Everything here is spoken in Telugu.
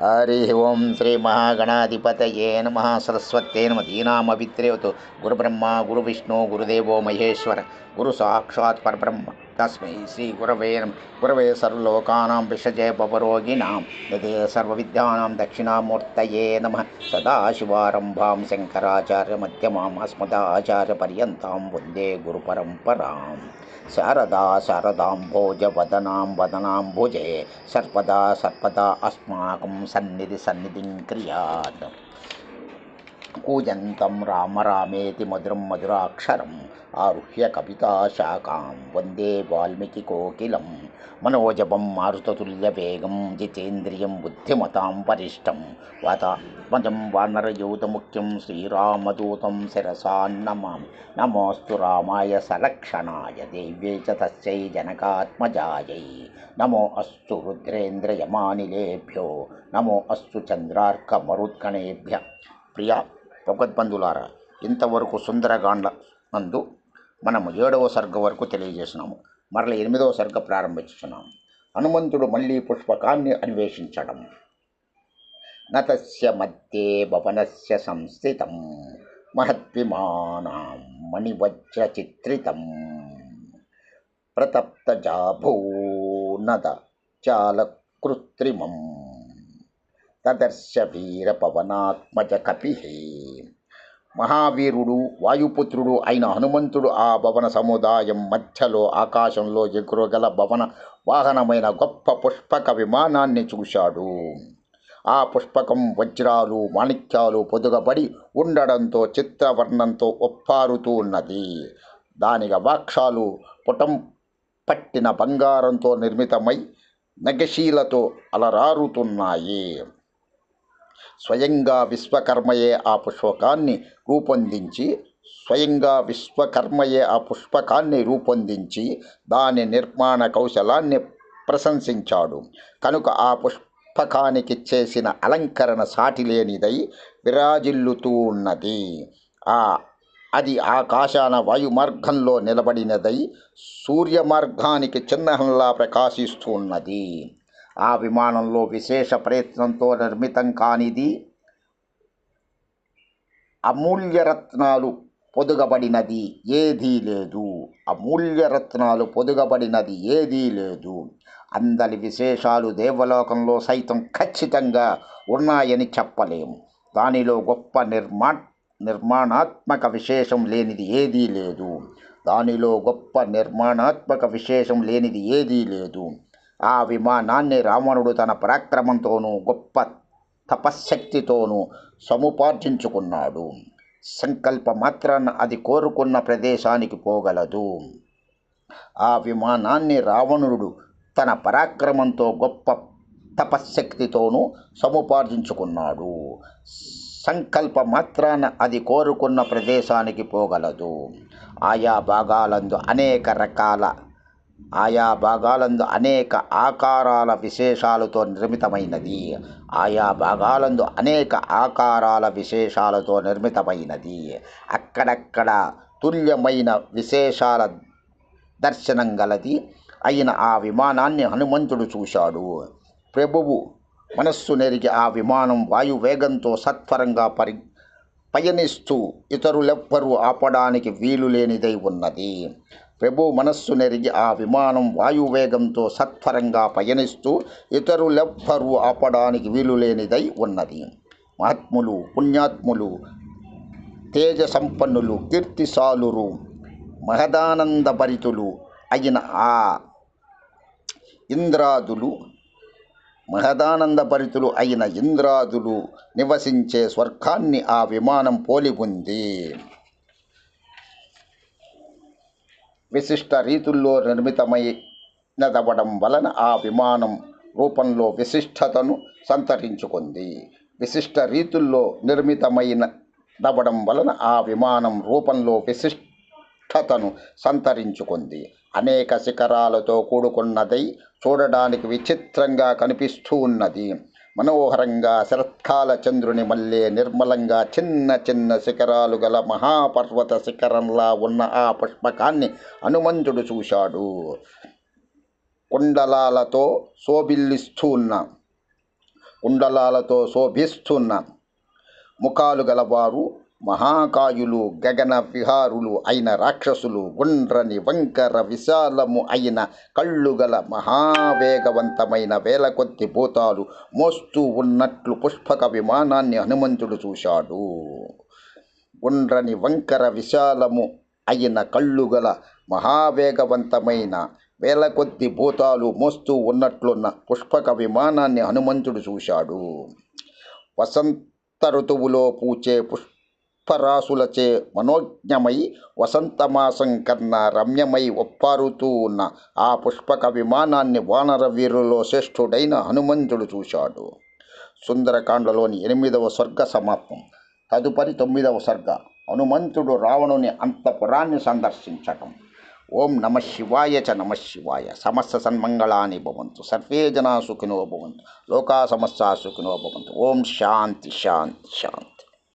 హరి ఓం శ్రీ మహాగణాధిపతయే నమ సరస్వతే నమ దీనామవిత్రేవతు గురుబ్రహ్మ గురు విష్ణు గురుదేవో మహేశ్వర గురు సాక్షాత్ పరబ్రహ్మ. తస్మై శ్రీ గురవే గురవే సర్వలోకానాం విషజయ భవరోగిణాం యదే సర్వవిద్యానాం దక్షిణామూర్తయే నమ సదాశివారంభాం శంకరాచార్యమధ్యమాం అస్మదాచార్యపర్యంతాం వందే గురుపరంపరాం శారదా శారదాంభోజవదనాం వదనాంభుజే సర్పదా సర్పదా అస్మాకం సన్నిధి సన్నిధిం క్రియాత్ కూజంతం రామరామేతి మధురం మధురాక్షరం ఆరుహ్య కవితాశాఖాం వందే వాల్మీకి కోకిలం మనోజపం మారుతతుల్య వేగం జితేంద్రియం బుద్ధిమతాం వరిష్టం వాతాత్మజం వానరయూతముఖ్యం శ్రీరామదూతం శిరసాన్నమామి నమోస్తు రామాయ సలక్షణాయ దేవ్యే చ తస్యై జనకాత్మజాయై నమో అస్సు రుద్రేంద్రయమానిలేభ్యో నమో అస్సు చంద్రార్క మరుద్గణేభ్య ప్రియా భగవద్బంధులారా ఇంతవరకు సుందరగాండ్ల నందు మనము ఏడవ సర్గ వరకు తెలియజేసినాము. మరల ఎనిమిదవ సర్గ ప్రారంభించున్నాము హనుమంతుడు మళ్ళీ పుష్పకాన్ని అన్వేషించడం. నతస్య మధ్యే భవనస్య సంస్థితం. మహద్విమానాం మణివజ్రచిత్రితం ప్రతప్తజాభూనద చాలకృత్రిమం. తదర్శ వీరపవనాత్మజ కపిహే. మహావీరుడు వాయుపుత్రుడు అయిన హనుమంతుడు ఆ భవన సముదాయం మధ్యలో ఆకాశంలో ఎగురగల భవన వాహనమైన గొప్ప పుష్పక విమానాన్ని చూశాడు. ఆ పుష్పకం వజ్రాలు మాణిక్యాలు పొదుగబడి ఉండడంతో చిత్రవర్ణంతో ఒప్పారుతూ ఉన్నది. దాని గవాక్షాలు పుటం పట్టిన బంగారంతో నిర్మితమై నగశీలతో అలరారుతున్నాయి. స్వయంగా విశ్వకర్మయే ఆ పుష్పకాన్ని రూపొందించి స్వయంగా విశ్వకర్మయే ఆ పుష్పకాన్ని రూపొందించి దాని నిర్మాణ కౌశలాన్ని ప్రశంసించాడు. కనుక ఆ పుష్పకానికి చేసిన అలంకరణ సాటిలేనిదై విరాజిల్లుతూ ఉన్నది. ఆ అది ఆకాశాన వాయుమార్గంలో నిలబడినదై సూర్య మార్గానికి చిహ్నంలా ప్రకాశిస్తూ ఉన్నది. ఆ విమానంలో విశేష ప్రయత్నంతో నిర్మితం కానిది అమూల్యరత్నాలు పొదుగబడినది ఏదీ లేదు. అమూల్యరత్నాలు పొదుగబడినది ఏదీ లేదు. అందరి విశేషాలు దేవలోకంలో సైతం ఖచ్చితంగా ఉన్నాయని చెప్పలేము దానిలో గొప్ప నిర్మా నిర్మాణాత్మక విశేషం లేనిది ఏదీ లేదు. దానిలో గొప్ప నిర్మాణాత్మక విశేషం లేనిది ఏదీ లేదు. ఆ విమానాన్ని రావణుడు తన పరాక్రమంతోనూ గొప్ప తపశ్శక్తితోనూ సముపార్జించుకున్నాడు. సంకల్ప మాత్రాన అది కోరుకున్న ప్రదేశానికి పోగలదు. ఆ విమానాన్ని రావణుడు తన పరాక్రమంతో గొప్ప తపశ్శక్తితోనూ సముపార్జించుకున్నాడు. సంకల్ప మాత్రాన అది కోరుకున్న ప్రదేశానికి పోగలదు. ఆయా భాగాలందు అనేక రకాల ఆయా భాగాలందు అనేక ఆకారాల విశేషాలతో నిర్మితమైనది. ఆయా భాగాలందు అనేక ఆకారాల విశేషాలతో నిర్మితమైనది. అక్కడక్కడ తుల్యమైన విశేషాల దర్శనం గలది అయిన ఆ విమానాన్ని హనుమంతుడు చూశాడు. ప్రభువు మనస్సు నెరిగి ఆ విమానం వాయువేగంతో సత్వరంగా పరి పయనిస్తూ ఇతరులెవ్వరూ ఆపడానికి వీలు లేనిదై ఉన్నది. ప్రభు మనస్సు నెరిగి ఆ విమానం వాయువేగంతో సత్వరంగా పయనిస్తూ ఇతరులెవ్వరూ ఆపడానికి వీలులేనిదై ఉన్నది. మహాత్ములు పుణ్యాత్ములు తేజ సంపన్నులు కీర్తిశాలురు మహదానందభరితులు అయిన ఆ ఇంద్రాదులు మహదానందభరితులు అయిన ఇంద్రాదులు నివసించే స్వర్గాన్ని ఆ విమానం పోలి ఉంది. విశిష్ట రీతుల్లో నిర్మితమైనదవడం వలన ఆ విమానం రూపంలో విశిష్టతను సంతరించుకుంది. విశిష్ట రీతుల్లో నిర్మితమైన నిర్మితమైనదవడం వలన ఆ విమానం రూపంలో విశిష్టతను సంతరించుకుంది. అనేక శిఖరాలతో కూడుకున్నదై చూడడానికి విచిత్రంగా కనిపిస్తూ ఉన్నది. మనోహరంగా శరత్కాల చంద్రుని మల్లే నిర్మలంగా చిన్న చిన్న శిఖరాలు గల మహాపర్వత శిఖరంలా ఉన్న ఆ పుష్పకాన్ని హనుమంతుడు చూశాడు. కుండలాలతో శోభిల్లిస్తూ ఉన్న కుండలాలతో శోభిస్తున్న ముఖాలు గలవారు మహాకాయులు గగన విహారులు అయిన రాక్షసులు గుండ్రని వంకర విశాలము అయిన కళ్ళు గల మహావేగవంతమైన వేల కొద్ది భూతాలు మోస్తూ ఉన్నట్లు పుష్పక విమానాన్ని హనుమంతుడు చూశాడు. గుండ్రని వంకర విశాలము అయిన కళ్ళు గల మహావేగవంతమైన వేల కొద్ది భూతాలు మోస్తూ ఉన్నట్లున్న పుష్పక విమానాన్ని హనుమంతుడు చూశాడు. వసంత ఋతువులో పూచే పుష్పరాశులచే మనోజ్ఞమై వసంతమాసం కన్నా రమ్యమై ఒప్పారుతూ ఉన్న ఆ పుష్పక విమానాన్ని వానర వీరులో శ్రేష్ఠుడైన హనుమంతుడు చూశాడు. సుందరకాండలోని ఎనిమిదవ స్వర్గ సమాప్తం. తదుపరి తొమ్మిదవ సర్గ హనుమంతుడు రావణుని అంతపురాన్ని సందర్శించటం. ఓం నమ శివాయ చ నమ శివాయ. సమస్త సన్మంగళాని భవంతు. సర్వే జనా సుఖినో భవంతు. లోకా సమస్త సుఖినో భవంతు. ఓం శాంతి శాంతి శాంతి.